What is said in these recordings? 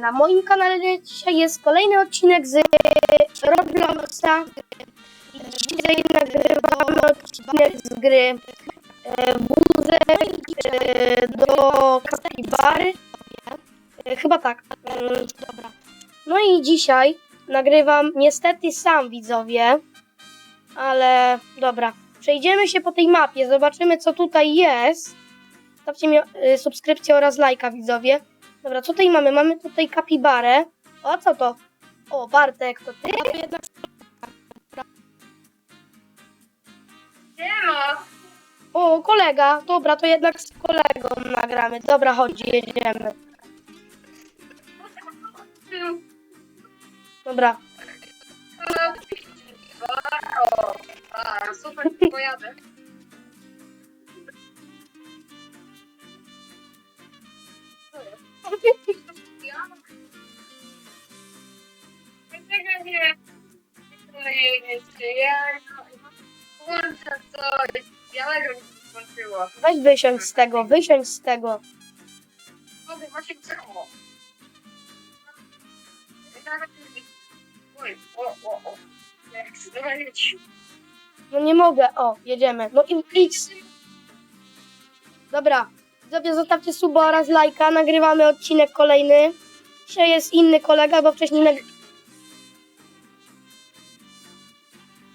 Na moim kanale dzisiaj jest kolejny odcinek z Robloxa. Dzisiaj nagrywamy odcinek z gry e, Wózek e, do Kapibary. E, chyba tak. Mm, dobra. No i dzisiaj nagrywam niestety sam widzowie, ale dobra. Przejdziemy się po tej mapie, zobaczymy co tutaj jest. Stawcie mi y, subskrypcję oraz lajka widzowie. Dobra, co tutaj mamy? Mamy tutaj kapibarę. O, co to? O, Bartek, to ty? Siema! O, kolega. Dobra, to jednak z kolegą nagramy. Dobra, chodź, jedziemy. Dobra. Super, pojadę. Weź wysiądź z tego, wysiądź z tego. No nie mogę. O, jedziemy. No i idź. Dobra. Widzowie, zostawcie suba oraz lajka. Nagrywamy odcinek kolejny. Dzisiaj jest inny kolega, bo wcześniej nag...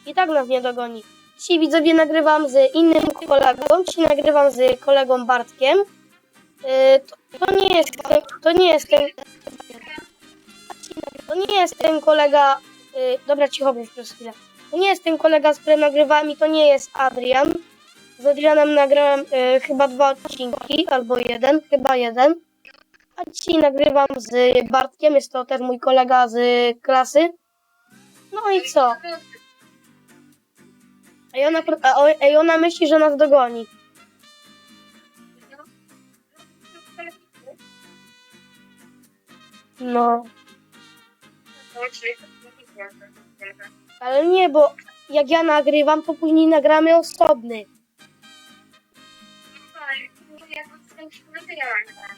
I tak nas nie dogoni. Dzisiaj widzowie nagrywam z innym kolegą. Dzisiaj nagrywam z kolegą Bartkiem. Yy, to, to nie jest ten, to nie jest ten, to nie jest ten kolega. Yy, dobra, cicho przez chwilę. To nie jest ten kolega, z którym nagrywałem i to nie jest Adrian. Z Adrianem nagrałem y, chyba dwa odcinki, albo jeden, chyba jeden. A dzisiaj nagrywam z Bartkiem, jest to też mój kolega z klasy. No i co? Ej, ona, ona myśli, że nas dogoni. No, ale nie, bo jak ja nagrywam, to później nagramy osobny.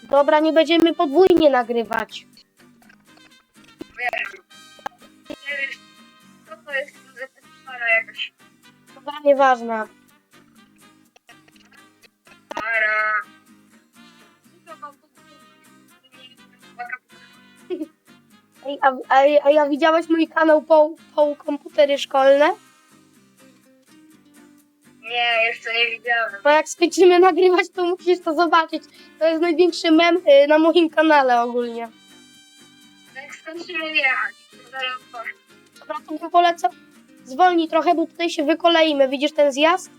Dobra, nie będziemy podwójnie nagrywać. Co to jest za para jakaś Dobra, nieważne. para? Ej, a, a, a ja widziałeś mój kanał po, po komputery szkolne? Nie, jeszcze nie widziałem. Bo jak skończymy nagrywać, to musisz to zobaczyć. To jest największy mem y, na moim kanale ogólnie. Jak skończymy jechać, zaraz powiem. Dobra, to bym polecał. Zwolnij trochę, bo tutaj się wykoleimy. Widzisz ten zjazd?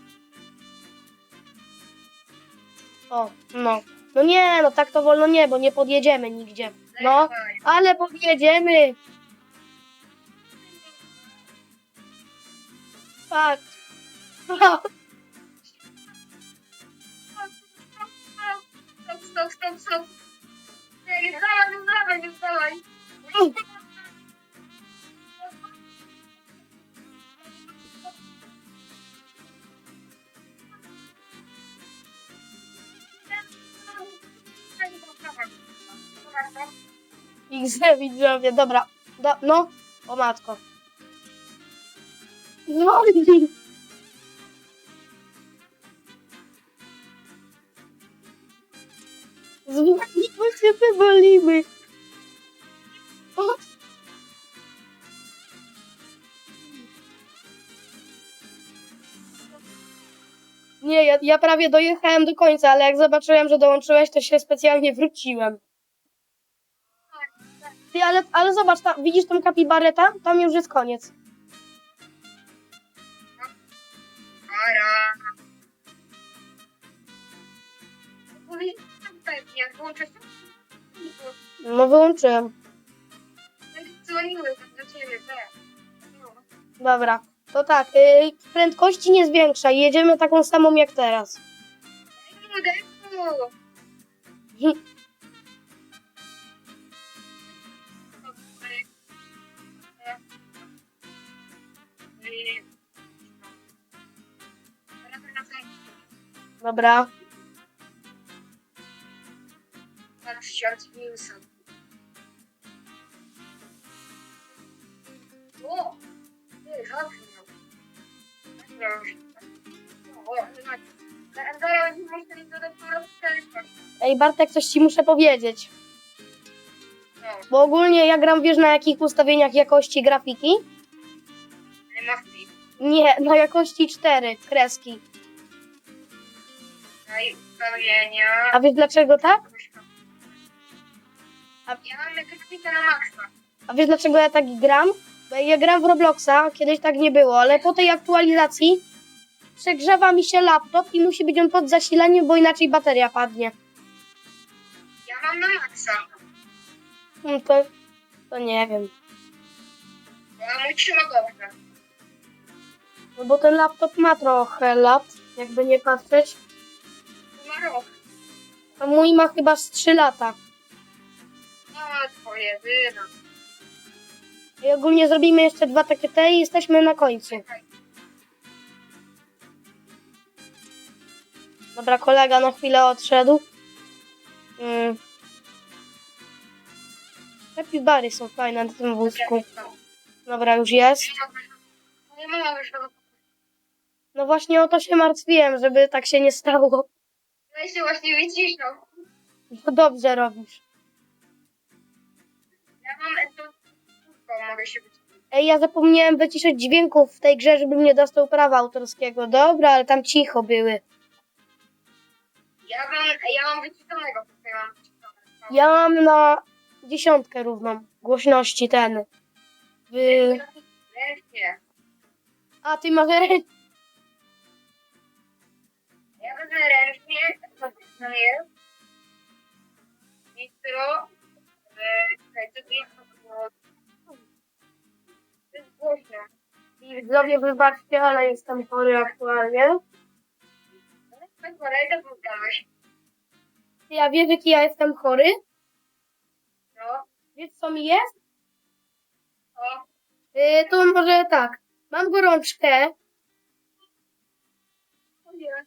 O, no. No nie, no tak to wolno nie, bo nie podjedziemy nigdzie. No, ale podjedziemy. Patrz. Stop, stop, stop, stop. Nie, nie wstawaj, nie wstawaj, nie wstawaj. XD widzowie, dobra. Do, no, o matko. Zwolnij. Zwolnij, bo się wywalimy. Nie, ja, ja prawie dojechałem do końca, ale jak zobaczyłem, że dołączyłeś, to się specjalnie wróciłem. Ty, ale, ale zobacz, tam, widzisz tą kapibarę tam? Tam już jest koniec. Pewnie, włączę się. No wyłączyłem. Dzwoniły do ciebie, tak. No. Dobra. To tak, yy, prędkości nie zwiększaj, jedziemy taką samą jak teraz. Harvard Wilson. O! Ty, żadny miał. Miałem nie Zaraz muszę do dopiero Ej, Bartek, coś ci muszę powiedzieć. Bo ogólnie ja gram, wiesz, na jakich ustawieniach jakości grafiki? Nie na jakości 4, kreski. A wiesz dlaczego tak? A ja mam grafikę na maksa. A wiesz dlaczego ja tak gram? Bo ja gram w Robloxa, kiedyś tak nie było, ale po tej aktualizacji przegrzewa mi się laptop i musi być on pod zasilaniem, bo inaczej bateria padnie. Ja mam na maksa. No to, to nie wiem. Ja mój trzyma dobrze. No bo ten laptop ma trochę lat, jakby nie patrzeć. Ma rok. A mój ma chyba z 3 lata. No, twoje wyno. I ogólnie zrobimy jeszcze dwa takie te i jesteśmy na końcu. Czekaj. Dobra, kolega na chwilę odszedł. Mm. Happy bary są fajne na tym wózku. Dobra, już jest. Nie możesz tego. No właśnie o to się martwiłem, żeby tak się nie stało. Ja się właśnie wycisnął. No dobrze robisz. To. Mogę się wycisnąć. Ej, ja zapomniałem wyciszyć dźwięków w tej grze, żebym nie dostał prawa autorskiego. Dobra, ale tam cicho były. Ja mam, ja mam wyciszonego. Ja mam wyciszonego. Ja mam na dziesiątkę równą głośności ten. Wy... Ręcznie. A ty masz rę- Ja wezmę ręcznie. Co tam jest? Widzowie, wybaczcie, ale jestem chory aktualnie. Kolejne poddałeś. Ja wiesz, jaki ja jestem chory? No. Wiesz, co mi jest? O. Yy, to może tak. Mam gorączkę. O nie.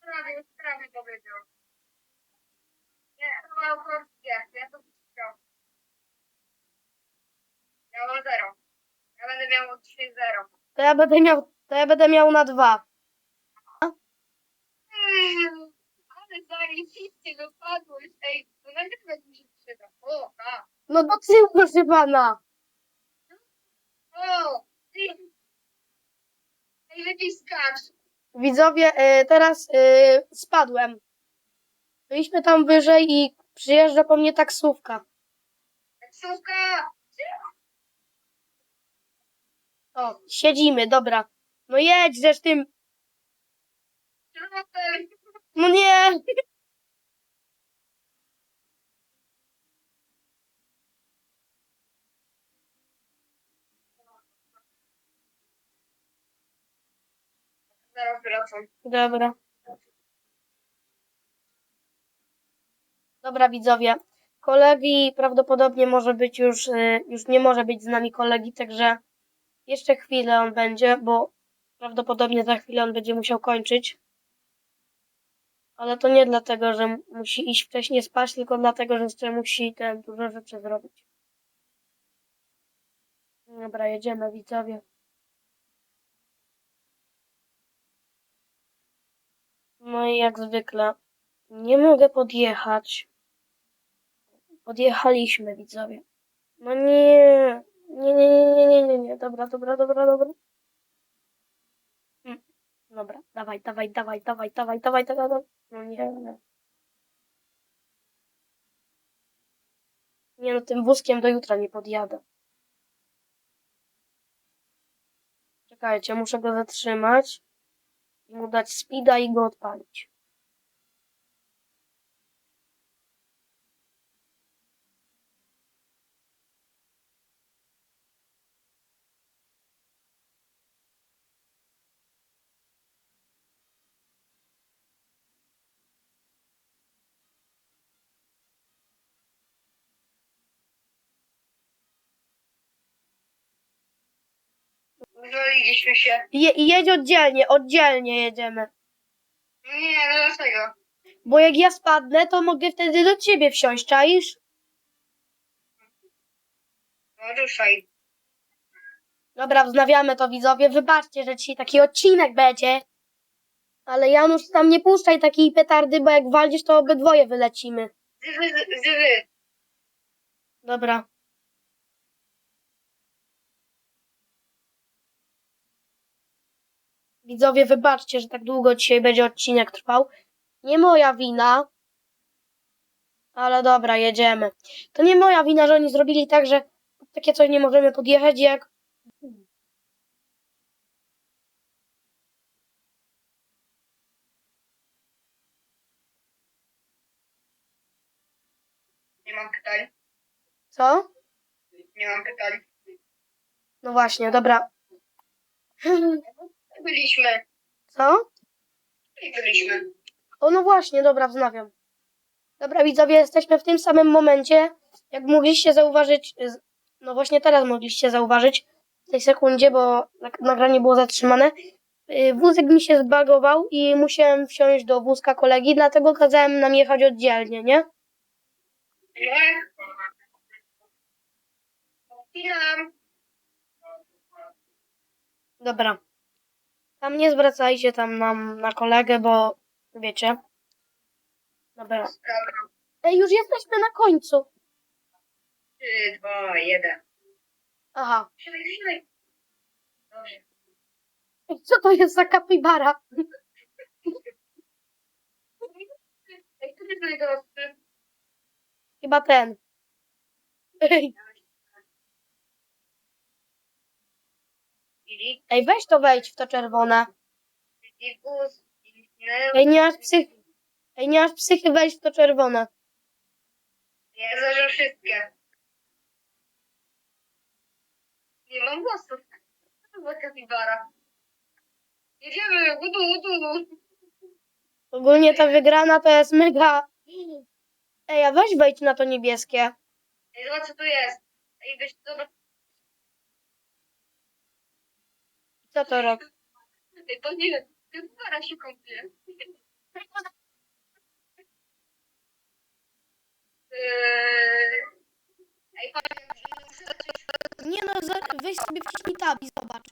Prawie, prawie powiedział. Nie, chyba akurat jest. Ja to chciał. Ja mam zero. Ja będę miał 3-0. To ja będę miał, to ja będę miał na dwa. Mm, Ale zajebiście dopadłeś. Ej, to nagrywek mi się przyda. O, a. No do tyłu, proszę pana. O, ty. Najlepiej skacz. Widzowie, yy, teraz yy, spadłem. Byliśmy tam wyżej i przyjeżdża po mnie taksówka. Taksówka. O, siedzimy, dobra. No jedź zresz tym. No nie. Zaraz wracam. Dobra. Dobra, widzowie. Kolegi prawdopodobnie może być już, y, już nie może być z nami kolegi, także jeszcze chwilę on będzie, bo prawdopodobnie za chwilę on będzie musiał kończyć. Ale to nie dlatego, że musi iść wcześniej spać, tylko dlatego, że jeszcze musi ten dużo rzeczy zrobić. Dobra, jedziemy, widzowie. No i jak zwykle nie mogę podjechać. Podjechaliśmy, widzowie. No nie. Nie, nie, nie, nie, nie, nie, nie. Dobra, dobra, dobra, dobra. Mm. Dobra, dawaj, dawaj, dawaj, dawaj, dawaj, dawaj, dawaj, dawaj. No nie, nie. Nie no, tym wózkiem do jutra nie podjadę. Czekajcie, muszę go zatrzymać i mu dać speeda i go odpalić. Zrobiliśmy się. Je, jedź oddzielnie, oddzielnie jedziemy. Nie, no dlaczego? Bo jak ja spadnę, to mogę wtedy do ciebie wsiąść, czaisz? No ruszaj. Dobra, wznawiamy to widzowie. Wybaczcie, że dzisiaj taki odcinek będzie. Ale Janusz, tam nie puszczaj takiej petardy, bo jak waldzisz, to obydwoje wylecimy. Zywy, zywy. Dobra. Widzowie, wybaczcie, że tak długo dzisiaj będzie odcinek trwał. Nie moja wina. Ale dobra, jedziemy. To nie moja wina, że oni zrobili tak, że takie coś nie możemy podjechać jak... Nie mam pytań. Co? Nie mam pytań. No właśnie, dobra. Byliśmy. Co? I byliśmy. O, no właśnie, dobra, wznawiam. Dobra, widzowie, jesteśmy w tym samym momencie. Jak mogliście zauważyć, no właśnie teraz mogliście zauważyć, w tej sekundzie, bo nagranie było zatrzymane. y, Wózek mi się zbagował i musiałem wsiąść do wózka kolegi, dlatego kazałem nam jechać oddzielnie, nie? Chwilę. Dobra. Tam nie zwracajcie tam nam na kolegę, bo wiecie. Dobra. Ej, już jesteśmy na końcu. Trzy, dwa, jeden. Aha. Siadaj, siadaj. Dobrze. Ej, co to jest za kapibara? Ej, który jest najdroższy? Chyba ten. Ej, ej, weź to wejdź w to czerwone. Ej, nie masz psychy. Ej, nie masz psychy, wejdź w to czerwone. Nie, zażą wszystkie. Nie mam głosów. To za kapibara? Jedziemy, udu, udu. Ogólnie ta wygrana to jest mega. Ej, a weź wejdź na to niebieskie. Ej, zobacz co tu jest. Ej, weź, zobacz. Co to robi? Ej, to nie, kapibara się kąpie. Eee, Ej, Nie no, weź sobie wciśnij tab i zobacz.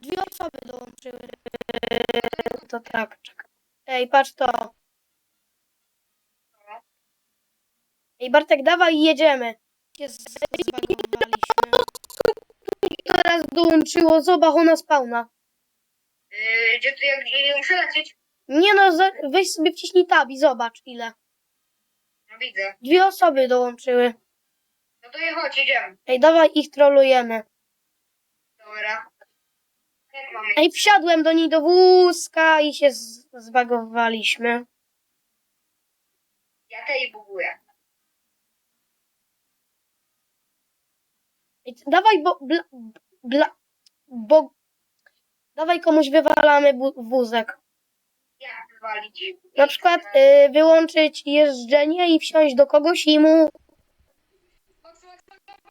Dwie osoby dołączyły. To tak, czekaj. Ej, patrz to. Ej, Bartek, dawaj i jedziemy. Się z- zbagowaliśmy. Dołączyło, zobacz, ona spawna. Eee, Gdzie tu, jak gdzie muszę lecieć? Nie no, za- weź sobie wciśnij tab i zobacz ile. No widzę. Dwie osoby dołączyły. No to je chodź, jedziemy. Ej, dawaj ich trolujemy. Dobra. Jak mamy? Ej, wsiadłem do niej do wózka i się z- zbagowaliśmy. Ja tej buguję. Ej, dawaj, bo... Bla, bla, bo... Dawaj komuś wywalamy wózek. Jak wywalić? Na przykład y, wyłączyć jeżdżenie i wsiąść do kogoś i mu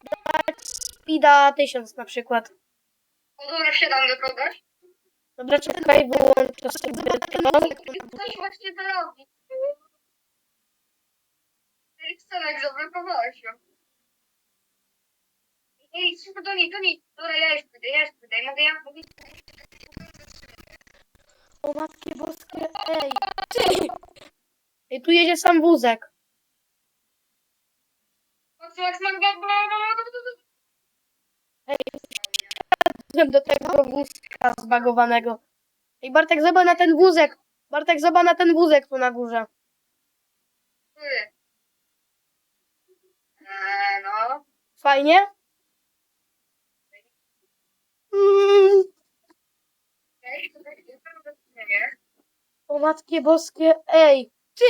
dać speeda 1000 na przykład. O dobra, wsiadam do kogoś. Dobra, czekaj, wyłączę sobie to. Coś właśnie to robi. Eriksonek zablokowałeś ją. Ej, szybko do niej, do niej. Dobra, ja już pójdę, ja już pójdę. Mogę, ja mogę. O matkie boskie, ej, ty! Ej, tu jedzie sam wózek. O, co, jak mam Wsiadłem do tego wózka zbagowanego. Ej, Bartek, zobacz na ten wózek. Bartek, zobacz na ten wózek tu na górze. Eee, no. Fajnie? O matkie boskie, ej, ty!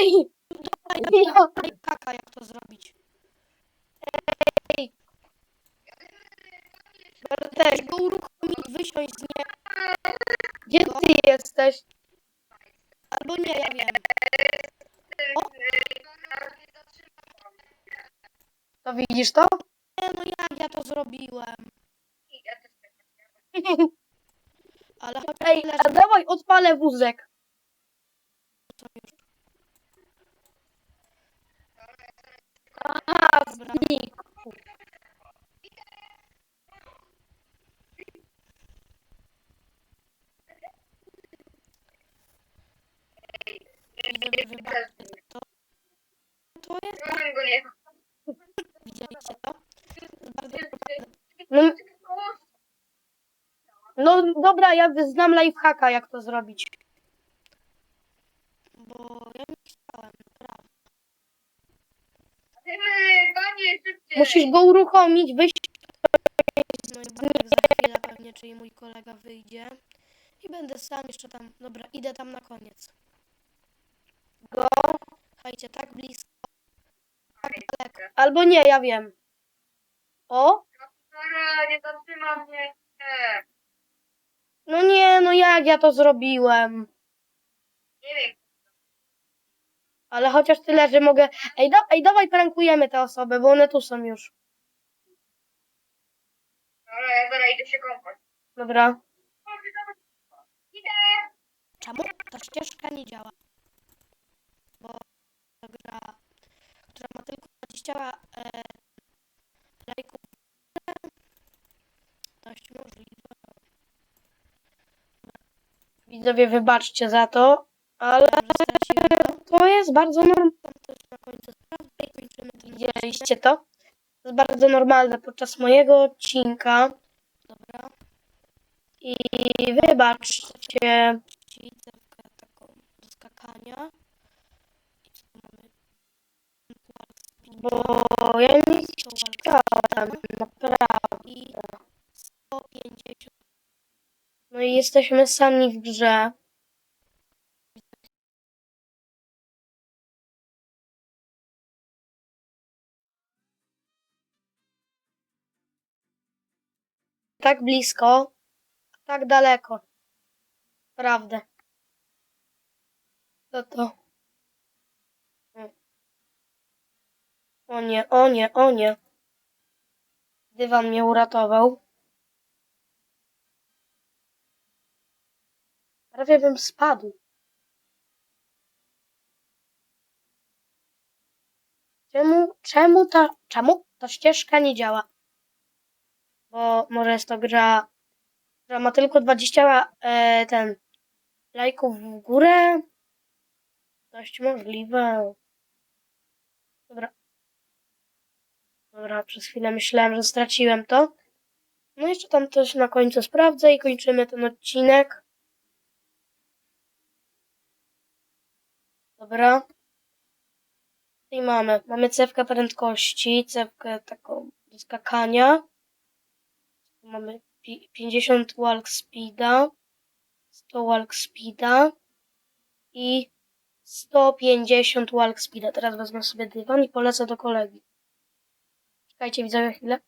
No, kaka, jak to zrobić. Ej! Bartek, go uruchomić, wysiąść z nie. Gdzie ty jesteś? Albo nie, ja wiem. To widzisz to? Nie, no jak ja to zrobiłem? Ale Ej, a dawaj, odpalę wózek. Aha, znikł. To jest... Widzieliście to? Bardzo... No, no, no dobra, ja znam lifehacka, jak to zrobić. Bo ja nie chciałem, naprawdę. Tymy, panie, szybciej. Musisz go uruchomić, wyjść. No i Bartek za chwilę pewnie, czyli mój kolega wyjdzie. I będę sam jeszcze tam. Dobra, idę tam na koniec. Go. Słuchajcie, tak blisko. Tak daleko. Albo nie, ja wiem. O? Dobra, nie zatrzyma mnie. Nie, No nie, no jak ja to zrobiłem? nie wiem. Ale chociaż tyle, że mogę. Ej, da, ej dawaj prankujemy te osoby, bo one tu są już. Dobra, ja zaraz idę się kąpać. Dobra. Idę. Czemu ta ścieżka nie działa? Bo ta gra, która ma tylko 20 e, lajków, dość możliwe. Widzowie, wybaczcie za to, ale to jest bardzo normalne. Widzieliście to? To jest bardzo normalne podczas mojego odcinka. Dobra. I wybaczcie. Taką do skakania. I co tu mamy? Bo ja nie chciałem, naprawdę. I 150. No i jesteśmy sami w grze. Tak blisko, tak daleko. Prawdę. Co to? O nie, o nie, o nie. Dywan mnie uratował. Prawie bym spadł. Czemu, czemu ta, czemu ta ścieżka nie działa? Bo może jest to gra, która ma tylko 20 e, ten lajków w górę. Dość możliwe. Dobra. Dobra, przez chwilę myślałem, że straciłem to. No jeszcze tam coś na końcu sprawdzę i kończymy ten odcinek. Dobra. I mamy. Mamy cewkę prędkości, cewkę taką do skakania. Mamy pi- 50 walk speeda, 100 walk speeda i 150 walk speeda. Teraz wezmę sobie dywan i polecę do kolegi. Czekajcie, widzowie chwilę.